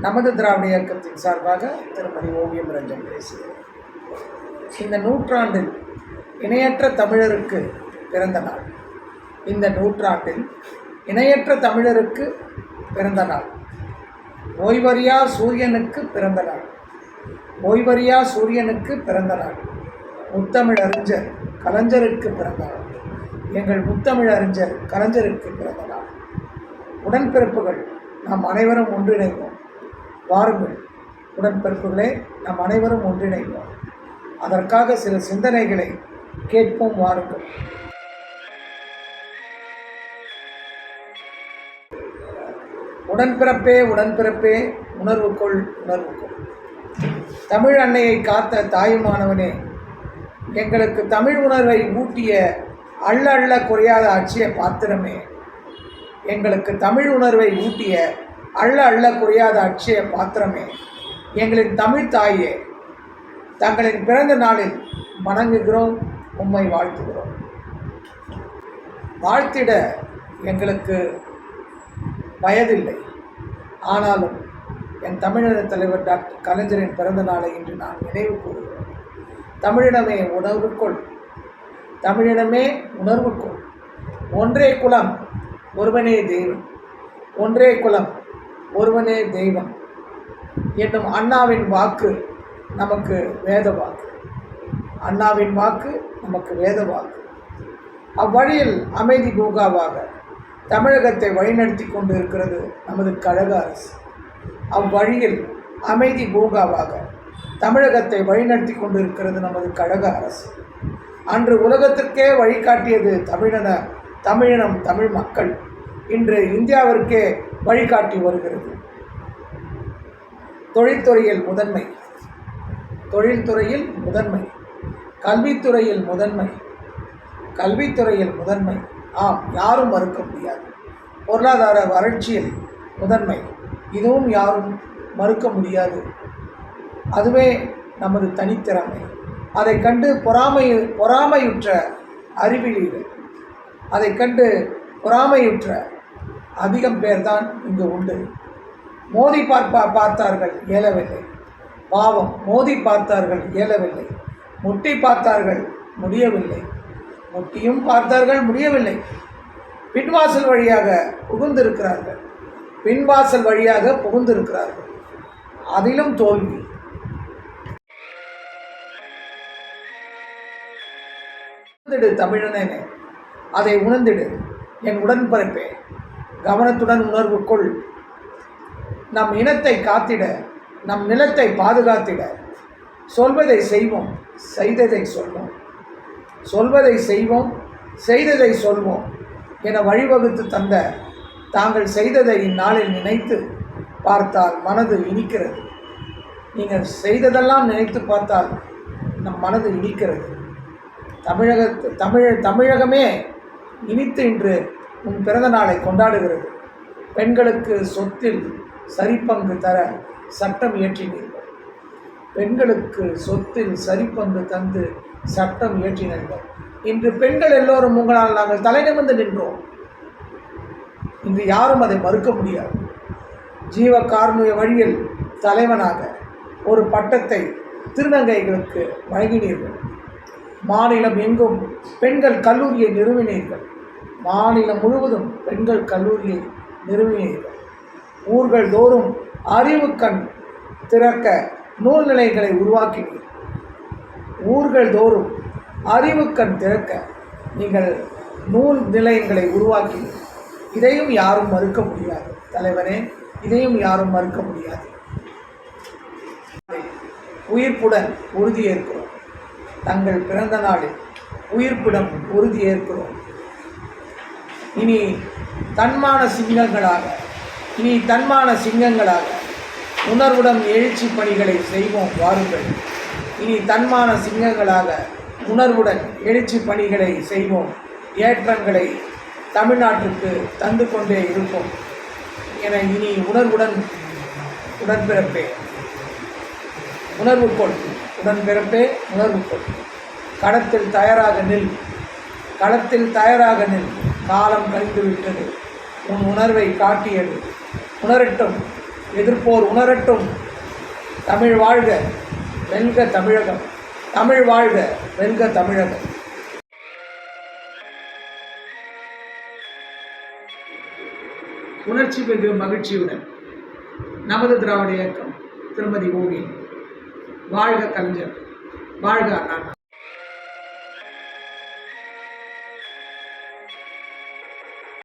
நமது திராவிட இயக்கத்தின் சார்பாக திருமதி ஓவியம் ரஞ்சன் பேசுகிறேன். இந்த நூற்றாண்டில் இணையற்ற தமிழருக்கு பிறந்த நாள். இந்த நூற்றாண்டில் இணையற்ற தமிழருக்கு பிறந்த நாள். ஓய்வறியா சூரியனுக்கு பிறந்த நாள். ஓய்வறியா சூரியனுக்கு பிறந்த நாள். முத்தமிழ் அறிஞர் கலைஞருக்கு பிறந்த நாள். எங்கள் முத்தமிழ் அறிஞர் கலைஞருக்கு பிறந்த நாள் உடன்பிறப்புகள் நாம் அனைவரும் ஒன்றிணைவோம். வாருங்கள் உடன்பிறப்புகளே நாம் அனைவரும் ஒன்றிணைவோம். அதற்காக சில சிந்தனைகளை கேட்போம் வாருங்கள். உடன்பிறப்பே உடன்பிறப்பே உணர்வுக்குள் உணர்வுக்குள் தமிழ் அன்னையை காத்த தாயுமானவனே எங்களுக்கு தமிழ் உணர்வை ஊட்டிய அள்ள அள்ள குறையாத ஆட்சியை பாத்திரமே எங்களுக்கு தமிழ் உணர்வை ஊட்டிய அள்ள அள்ள குறையாத அட்சய பாத்திரமே எங்களின் தமிழ் தாயே தங்களின் பிறந்த நாளில் வணங்குகிறோம் உம்மை வாழ்த்துகிறோம். வாழ்த்திட எங்களுக்கு வயதில்லை. ஆனாலும் என் தமிழின தலைவர் டாக்டர் கலைஞரின் பிறந்த நாளை இன்று நான் நினைவு கூறுகிறோம் தமிழினமே உணர்வுக்குள் தமிழினமே உணர்வுக்குள் ஒன்றே குலம் ஒருவனே தெய்வம் ஒன்றே குலம் ஒருவனே தெய்வம் என்னும் அண்ணாவின் வாக்கு நமக்கு வேத வாக்கு அண்ணாவின் வாக்கு நமக்கு வேத வாக்கு அவ்வழியில் அமைதி பூங்காவாக தமிழகத்தை வழிநடத்தி கொண்டு இருக்கிறது நமது கழக அரசு. அவ்வழியில் அமைதி பூங்காவாக தமிழகத்தை வழிநடத்தி கொண்டு இருக்கிறது நமது கழக அரசு. அன்று உலகத்திற்கே வழிகாட்டியது தமிழன தமிழினம் தமிழ் மக்கள். இன்று இந்தியாவிற்கே வழிகாட்டி வருகிறது. தொழில்துறையில் முதன்மை. தொழில்துறையில் முதன்மை. கல்வித்துறையில் முதன்மை. கல்வித்துறையில் முதன்மை. ஆம் யாரும் மறுக்க முடியாது. பொருளாதார வறட்சியில் முதன்மை. இதுவும் யாரும் மறுக்க முடியாது. அதுவே நமது தனித்திறமை. அதை கண்டு பொறாமை பொறாமையுற்ற அறிவியல் அதை கண்டு பொறாமையுற்ற அதிகம் பேர்தான் இங்கு உண்டு. மோதி பார்ப்பா பார்த்தார்கள் இயலவில்லை பாவம் மோதி பார்த்தார்கள் இயலவில்லை முட்டி பார்த்தார்கள் முடியவில்லை. முட்டியும் பார்த்தார்கள் முடியவில்லை. பின்வாசல் வழியாக புகுந்திருக்கிறார்கள். பின்வாசல் வழியாக புகுந்திருக்கிறார்கள். அதிலும் தோல்வி. உணர்ந்திடு தமிழனே அதை உணர்ந்திடு. என் உடன்பிறப்பே கவனத்துடன் உணர்வுக்குள் நம் இனத்தை காத்திட நம் நிலத்தை பாதுகாத்திட. சொல்வதை செய்வோம் செய்ததை சொல்வோம். சொல்வதை செய்வோம் செய்ததை சொல்வோம் என வழிவகுத்து தந்த தாங்கள் செய்ததை இந்நாளில் நினைத்து பார்த்தால் மனது இனிக்கிறது. நீங்கள் செய்ததெல்லாம் நினைத்து பார்த்தால் நம் மனது இனிக்கிறது. தமிழக தமிழ் தமிழகமே இனித்து இன்று உன் பிறந்த நாளை கொண்டாடுகிறது. பெண்களுக்கு சொத்தில் சரிப்பங்கு தர சட்டம் இயற்றினீர்கள். பெண்களுக்கு சொத்தில் சரிப்பங்கு தந்து சட்டம் இயற்றினீர்கள். இன்று பெண்கள் எல்லோரும் உங்களால் நாங்கள் தலை நிமிர்ந்து நின்றோம். இன்று யாரும் அதை மறுக்க முடியாது. ஜீவ கார்மிக வழியில் தலைவனாக ஒரு பட்டத்தை திருநங்கைகளுக்கு வழங்கினீர்கள். மாநிலம் எங்கும் பெண்கள் கல்லூரியை நிறுவினீர்கள். மாநிலம் முழுவதும் பெண்கள் கல்லூரியை நிறுவினீர்கள் ஊர்கள் தோறும் அறிவு கண் திறக்க நூல் நிலைகளை உருவாக்கினீர். ஊர்கள் தோறும் அறிவு கண் திறக்க நீங்கள் நூல் நிலையங்களை உருவாக்கினீர். இதையும் யாரும் மறுக்க முடியாது. தலைவனே இதையும் யாரும் மறுக்க முடியாது. உயிர்ப்புடன் உறுதியேற்கிறோம். தங்கள் பிறந்த நாளில் உயிர்ப்புடன் உறுதியேற்கிறோம். இனி தன்மான சிங்கங்களாக இனி தன்மான சிங்கங்களாக உணர்வுடன் எழுச்சி பணிகளை செய்வோம் வாருங்கள். இனி தன்மான சிங்கங்களாக உணர்வுடன் எழுச்சி பணிகளை செய்வோம். ஏற்றங்களை தமிழ்நாட்டுக்கு தந்து கொண்டே இருப்போம் என இனி உணர்வுடன் உடன்பிறப்பே. உணர்வுக்கொள் உடன்பிறப்பே உணர்வு கொள். களத்தில் தயாராக நில் களத்தில் தயாராக நில். காலம் கழிந்து விட்டது உன் உணர்வை காட்டியது. உணரட்டும். எதிர்ப்போர் உணரட்டும். தமிழ் வாழ்க வெல்க தமிழகம். தமிழ் வாழ்க வெல்க தமிழகம். உணர்ச்சி மிகு மகிழ்ச்சியுடன் நமது திராவிட இயக்கம் திருமதி ஓவி வாழ்க கலைஞர். வாழ்க அண்ணா